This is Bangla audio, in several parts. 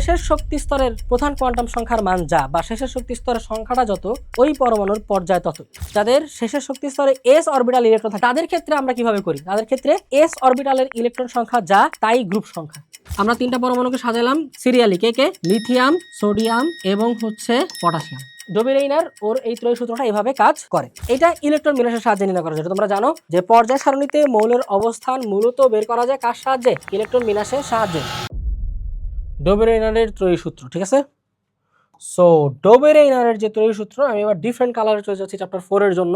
শেষের শক্তি স্তরের প্রধান কোয়ান্টাম সংখ্যার মান যা বা শেষের শক্তি স্তরের সংখ্যাটা যত, ওই পরমাণুর পর্যায় তত যাদের শেষের শক্তি স্তরে এস অরবিটাল ইলেকট্রন থাকে, তাদের ক্ষেত্রে আমরা কীভাবে করি? তাদের ক্ষেত্রে এস অরবিটালের ইলেকট্রন সংখ্যা যা, তাই গ্রুপ সংখ্যা। আমরা তিনটা পরমাণুকে সাজালাম সিরিয়ালি কে কে? লিথিয়াম সোডিয়াম এবং হচ্ছে পটাশিয়াম ডোমিরেইনার ওর এই ত্রয় সূত্রটা এভাবে কাজ করে। এটা ইলেকট্রন বিন্যাসের সাহায্যে নির্ণয় করা যায়। তোমরা জানো যে পর্যায় সারণীতে মৌলের অবস্থান মূলত বের করা যায় কার সাহায্যে? ইলেকট্রন বিন্যাসের সাহায্যে। ডোবেরেইনারের ত্রয়ী সূত্র ঠিক আছে? সো ডোবেরেইনারের যে ত্রয়ী সূত্র আমি এবার ডিফারেন্ট কালারে চলে যাচ্ছি চ্যাপ্টার ফোরের জন্য।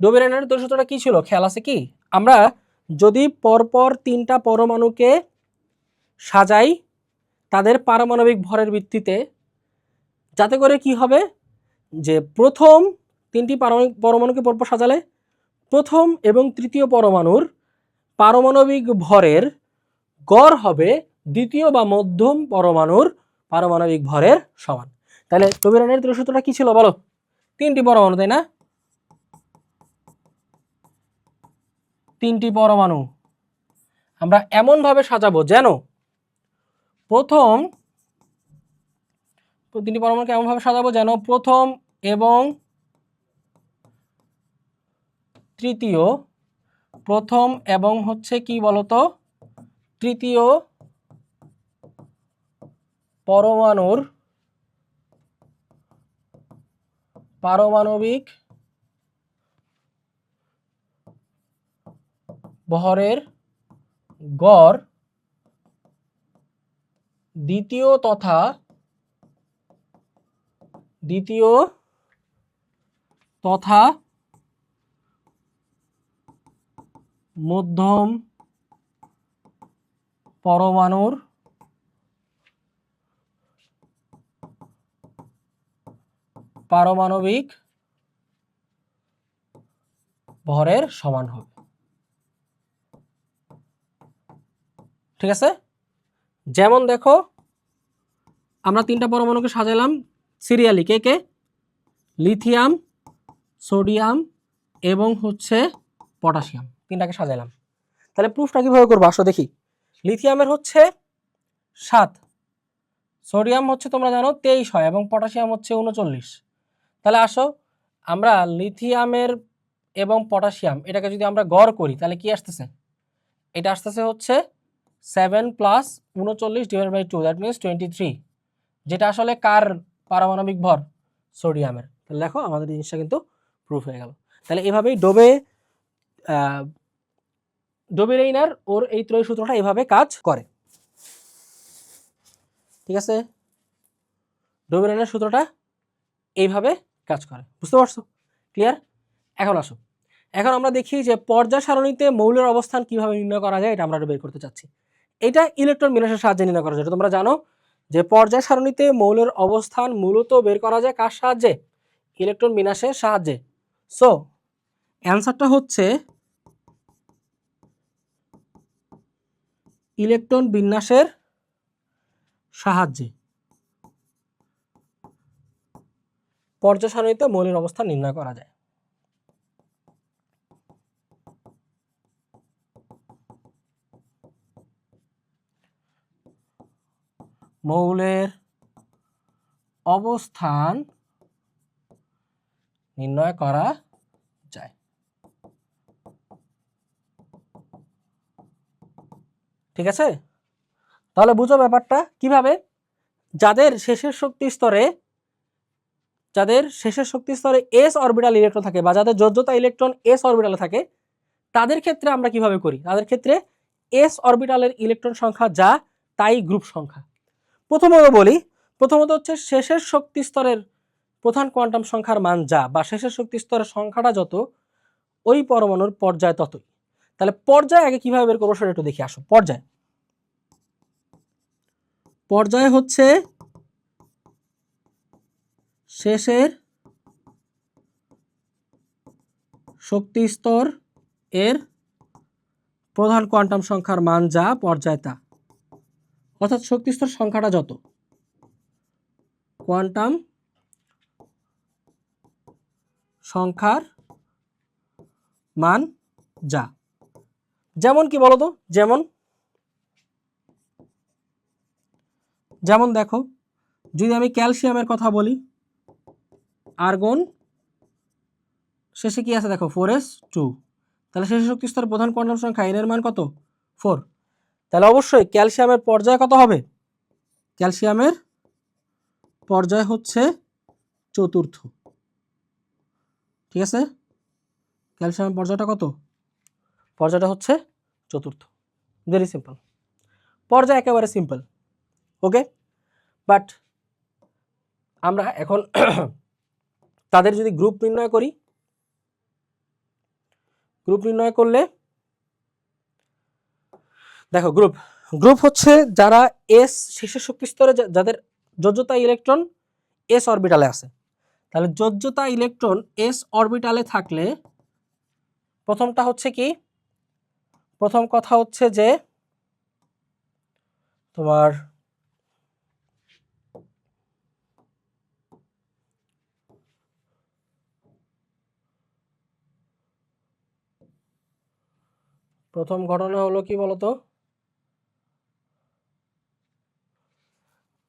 ডোবেরেইনারের ত্রয়ী সূত্রটা কি ছিল? খেয়াল আছে কি? আমরা যদি পরপর তিনটা পরমাণুকে সাজাই, তাদের পারমাণবিক ভরের ভিত্তিতে, যাতে করে কি হবে? যে প্রথম তিনটি পারমাণবিক পরমাণুকে পরপর সাজালে, প্রথম এবং তৃতীয় পরমাণুর পারমাণবিক ভরের গড় হবে দ্বিতীয় বা মধ্যম পরমাণুর পারমাণবিক ভরের সমান। তাহলে কবিরানের ত্রয় সূত্রটা কি ছিল বলো? তিনটি পরমাণু, তাই না? তিনটি পরমাণু। আমরা এমনভাবে সাজাবো যেন প্রথম, তিনটি পরমাণুকে এমনভাবে সাজাবো যেন প্রথম এবং তৃতীয়, প্রথম এবং হচ্ছে কি বলতো? তৃতীয় পরমাণুর পারমাণবিক ভরের গড় দ্বিতীয় তথা দ্বিতীয় তথা মধ্যম পরমাণুর পারমাণবিক ভরের সমান হবে। ঠিক আছে? যেমন দেখো, আমরা তিনটা পরমাণুকে সাজালাম। সিরিয়ালি কে কে? লিথিয়াম, সোডিয়াম এবং হচ্ছে পটাশিয়াম। তিনটাকে সাজালাম। তাহলে প্রুফটা কীভাবে করব? আসো দেখি। লিথিয়ামের হচ্ছে সাত, সোডিয়াম হচ্ছে তোমরা জানো তেইশ হয় এবং পটাশিয়াম হচ্ছে উনচল্লিশ। তাহলে আসো, আমরা লিথিয়ামের এবং পটাশিয়াম, এটাকে যদি আমরা গড় করি, তাহলে কি আসতেছে? এটা আসতেছে হচ্ছে সেভেন প্লাস উনচল্লিশ divide by two that means twenty three যেটা আসলে কার পারমাণবিক ভর? সোডিয়ামের। তাহলে দেখো, আমাদের জিনিসটা কিন্তু প্রুফ হয়ে গেল। তাহলে এভাবেই ডোবে ডোবেরেইনার ওর এই ত্রয় সূত্রটা এভাবে কাজ করে। ঠিক আছে? ডোবেরেইনার সূত্রটা এইভাবে কাজ করে। বুঝতে পারছ? ক্লিয়ার এখন আসো। এখন আমরা দেখি যে পর্যায় সারণীতে মৌলের অবস্থান কীভাবে নির্ণয় করা যায়, এটা আমরা বের করতে চাচ্ছি। এটা ইলেকট্রন বিন্যাসের সাহায্যে নির্ণয় করা যায়। তোমরা জানো যে পর্যায় সারণীতে মৌলের অবস্থান মূলত বের করা যায় কার সাহায্যে? ইলেকট্রন বিন্যাসের সাহায্যে। সো অ্যান্সারটা হচ্ছে ইলেকট্রন বিন্যাসের সাহায্যে। পর্যায় মৌলের অবস্থান নির্ণয় করা যায়। মৌলের অবস্থান নির্ণয় করা যায়। ঠিক আছে? তাহলে বুঝো ব্যাপারটা। কীভাবে? যাদের শেষের শক্তি স্তরে যাদের শেষের শক্তি স্তরে এস অরবিটাল ইলেকট্রন থাকে বা যাদের যোজ্যতা ইলেকট্রন এস অরবিটালে থাকে, তাদের ক্ষেত্রে আমরা কীভাবে করি? তাদের ক্ষেত্রে এস অরবিটালের ইলেকট্রন সংখ্যা যা, তাই গ্রুপ সংখ্যা। প্রথমত বলি, প্রথমত হচ্ছে শেষের শক্তি স্তরের প্রধান কোয়ান্টাম সংখ্যার মান যা, বা শেষের শক্তি স্তরের সংখ্যাটা যত, ওই পরমাণুর পর্যায় ততই। তাহলে পর্যায় আগে কীভাবে বের করব সেটা একটু দেখি আসো। পর্যায়। পর্যায় হচ্ছে শেষের শক্তি স্তর এর প্রধান কোয়ান্টাম সংখ্যার মান যা পর্যায় তা। অর্থাৎ শক্তি স্তর সংখ্যাটা যত? কোয়ান্টাম সংখ্যার মান যা। যেমন কি বলতো? যেমন যেমন দেখো, যদি আমি ক্যালসিয়ামের কথা বলি আর্গন, শেষে কি আছে দেখো? ফোর এস টু তাহলে শেষে শক্তি স্তরের প্রধান কোয়ান্টাম সংখ্যা এন এর মান কত? ফোর তাহলে অবশ্যই ক্যালসিয়ামের পর্যায় কত হবে? ক্যালসিয়ামের পর্যায় হচ্ছে চতুর্থ। ঠিক আছে? ক্যালসিয়ামের পর্যায়টা কত? পর্যায়টা হচ্ছে চতুর্থ। ভেরি সিম্পল পর্যায় একেবারে সিম্পল ওকে বাট আমরা এখন তাদের যদি গ্রুপ নির্ণয় করি গ্রুপ নির্ণয় করলে, দেখো গ্রুপ গ্রুপ হচ্ছে যারা এস শেষের শক্তি স্তরে যাদের যোজ্যতা ইলেকট্রন এস অরবিটালে আছে। তাহলে যোজ্যতা ইলেকট্রন এস অরবিটালে থাকলে, প্রথমটা হচ্ছে কি? প্রথম কথা হচ্ছে যে, তোমার প্রথম ঘটনা হলো কি বলতো?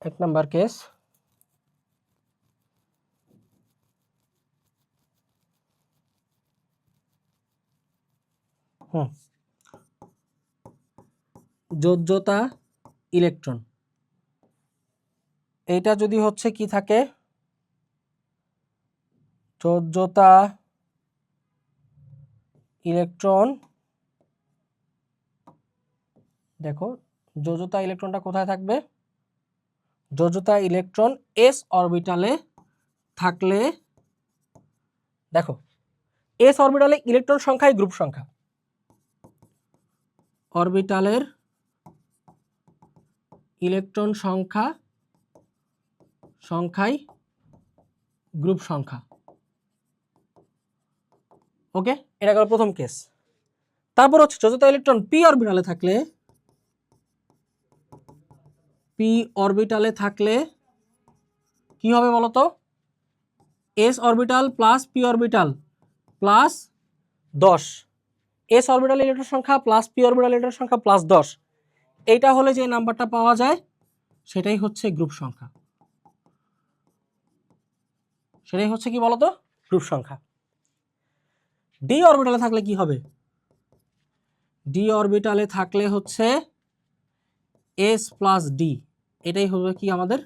এক নাম্বার কেস। হুম। যোজ্যতা ইলেকট্রন। এইটা যদি হচ্ছে কি থাকে? যোজ্যতা ইলেকট্রন দেখো যোজ্যতা ইলেকট্রনটা কোথায় থাকবে? যোজ্যতা ইলেকট্রন এস অরবিটালে থাকলে, দেখো এস অরবিটালে ইলেকট্রন সংখ্যাই গ্রুপ সংখ্যা। অরবিটালের ইলেকট্রন সংখ্যা সংখ্যাই গ্রুপ সংখ্যা। ওকে? এটা গেল প্রথম কেস তারপর হচ্ছে যোজ্যতা ইলেকট্রন পি অরবিটালে থাকলে পি অরবিটালে থাকলে কি হবে বলতো? S orbital plus P orbital plus দশ। এস অরবিটাল ইলেকট্রন সংখ্যা প্লাস পি অরবিটাল ইলেকট্রন সংখ্যা প্লাস দশ। এইটা হলে যে নাম্বারটা পাওয়া যায়, সেটাই হচ্ছে গ্রুপ সংখ্যা। সেটাই হচ্ছে কি বলতো? গ্রুপ সংখ্যা। ডি অরবিটালে থাকলে কি হবে? ডি অরবিটালে থাকলে হচ্ছে এস প্লাস ডি এটাই হবে কি আমাদের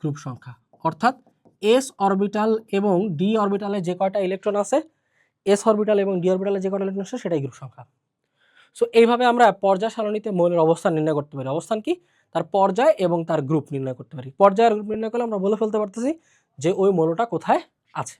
গ্রুপ সংখ্যা। অর্থাৎ এস অরবিটাল এবং ডি অরবিটালে যে কয়টা ইলেকট্রন আছে এস অরবিটাল এবং ডি অরবিটালে যে কয়টা ইলেকট্রন আছে, সেটাই গ্রুপ সংখ্যা। সো এইভাবে আমরা পর্যায় সারণীতে মৌলের অবস্থান নির্ণয় করতে পারি। অবস্থান কি? তার পর্যায় এবং তার গ্রুপ নির্ণয় করতে পারি। পর্যায়ের গ্রুপ নির্ণয় করলে আমরা বলে ফেলতে পারতেছি যে ওই মৌলটা কোথায় আছে।